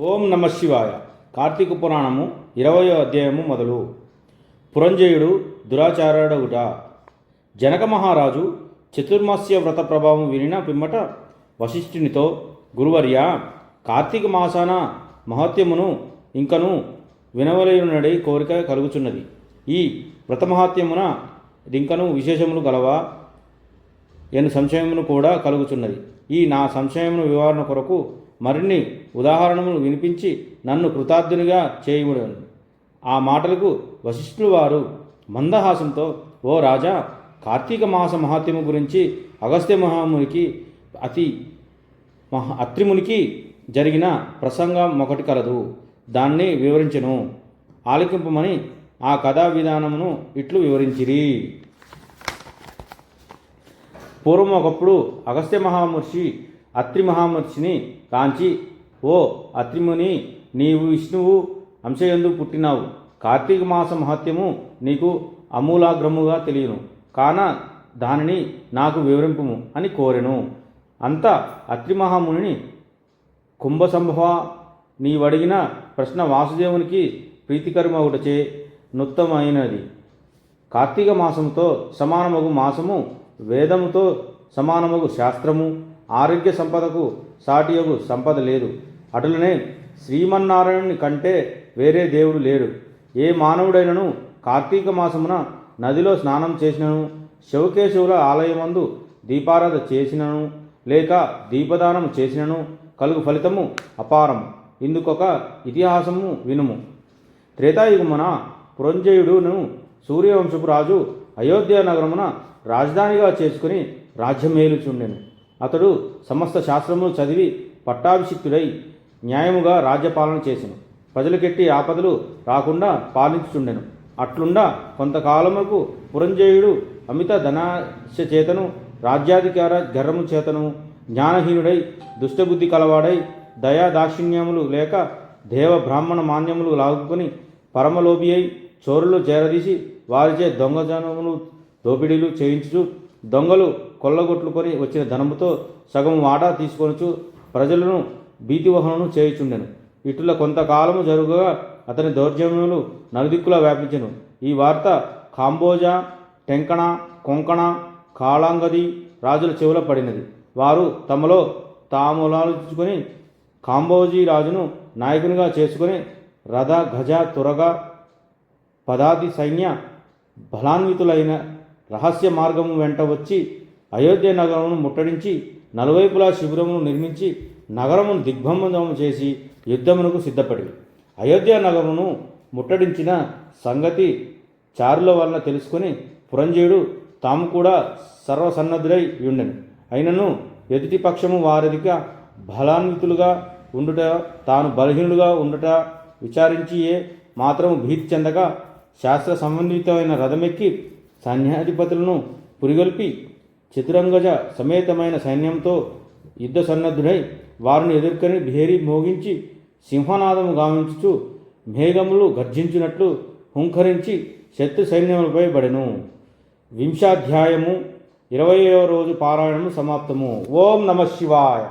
ఓం నమ శివాయ. కార్తీక పురాణము ఇరవయో అధ్యాయము మొదలు. పురంజయుడు దురాచారుడగుట. జనక మహారాజు చతుర్మాస్య వ్రత ప్రభావం వినిన పిమ్మట వశిష్ఠునితో గురువర్య కార్తీక మాసాన మహత్యమును ఇంకను వినవలయునడి కోరిక కలుగుచున్నది. ఈ వ్రత మహాత్యమున ఇంకను విశేషములు గలవా? ఎను సంశయమును కూడా కలుగుచున్నది. ఈ నా సంశయమును వివరణ కొరకు మరిన్ని ఉదాహరణలు వినిపించి నన్ను కృతార్థునిగా చేయముడను. ఆ మాటలకు వశిష్ఠులు వారు మందహాసంతో ఓ రాజా కార్తీక మాస మహాత్యము గురించి అగస్త్య మహామునికి అతి మహా అత్రిమునికి జరిగిన ప్రసంగం ఒకటి కలదు. దాన్ని వివరించెను. ఆలకింపమని ఆ కథా విధానమును ఇట్లు వివరించిరి. పూర్వం ఒకప్పుడు అగస్త్య మహామహర్షి అత్రి మహామహర్షిని కాంచి ఓ అత్రిముని నీవు విష్ణువు అంశయందు పుట్టినావు. కార్తీక మాస మహత్యము నీకు అమూలాగ్రముగా తెలియను. కాన దానిని నాకు వివరింపుము అని కోరెను. అంత అత్రి మహాముని కుంభసంభవ నీవడిగిన ప్రశ్న వాసుదేవునికి ప్రీతికరమగుటచే నుత్తమైనది. కార్తీక మాసంతో సమానమగు మాసము వేదముతో సమానముగు శాస్త్రము ఆరోగ్య సంపదకు సాటియగు సంపద లేదు. అటులనే శ్రీమన్నారాయణుని కంటే వేరే దేవుడు లేడు. ఏ మానవుడైనను కార్తీక మాసమున నదిలో స్నానం చేసినను శివకేశవుల ఆలయమందు దీపారాధ చేసినను లేక దీపదానం చేసినను కలుగు ఫలితము అపారం ఇందుకొక ఇతిహాసము వినుము. త్రేతాయుగమున పురంజయుడును సూర్యవంశపు రాజు అయోధ్య నగరమున రాజధానిగా చేసుకుని రాజ్యమేలుచుండెను. అతడు సమస్త శాస్త్రములు చదివి పట్టాభిషిక్తుడై న్యాయముగా రాజ్యపాలన చేసెను. ప్రజలకెట్టి ఆపదలు రాకుండా పాలించుచుండెను. అట్లుండా కొంతకాలముకు పురంజయుడు అమిత ధనాశ చేతను రాజ్యాధికార గర్రము చేతను జ్ఞానహీనుడై దుష్టబుద్ధి కలవాడై దయా దాక్షిణ్యములు లేక దేవ బ్రాహ్మణ మాన్యములు లాగుకొని పరమలోభి అయి చోరులు చేరదీసి వారిచే దొంగజనములు దోపిడీలు చేయించుచు దొంగలు కొల్లగొట్లుకొని వచ్చిన ధనముతో సగం వాటా తీసుకొనుచు ప్రజలను భీతివహనను చేయుచుండెను. ఇటుల కొంతకాలము జరుగుగా అతని దౌర్జన్యములు నలుదిక్కులా వ్యాపించను. ఈ వార్త కాంబోజా టెంకణ కొంకణ కాళాంగది రాజుల చెవుల పడినది. వారు తమలో తాములాలుచుకొని కాంబోజీ రాజును నాయకునిగా చేసుకుని రథ గజ తురగ పదాది సైన్య బలాన్వితులైన రహస్య మార్గము వెంట వచ్చి అయోధ్య నగరమును ముట్టడించి నలువైపులా శిబిరమును నిర్మించి నగరమును దిగ్బంధము చేసి యుద్ధమునకు సిద్ధపడి అయోధ్య నగరమును ముట్టడించిన సంగతి చారుల వలన తెలుసుకుని పురంజయుడు తాము కూడా సర్వసన్నద్ధులై ఉండెను అయినను ఎదుటి పక్షము వారిదిగా బలాన్వితులుగా ఉండుట తాను బలహీనుడుగా ఉండుట విచారించి ఏ మాత్రము భీతి చెందగా శాస్త్ర సంబంధితమైన రథమెక్కి సైన్యాధిపతులను పురిగొల్పి చతురంగజ సమేతమైన సైన్యంతో యుద్ధ సన్నద్ధుడై వారిని ఎదుర్కొని భేరి మోగించి సింహనాదము గావించుచు మేఘములు గర్జించినట్లు హుంకరించి శత్రు సైన్యములపై బడెను వింశాధ్యాయము ఇరవయో రోజు పారాయణము సమాప్తము. ఓం నమ శివాయ.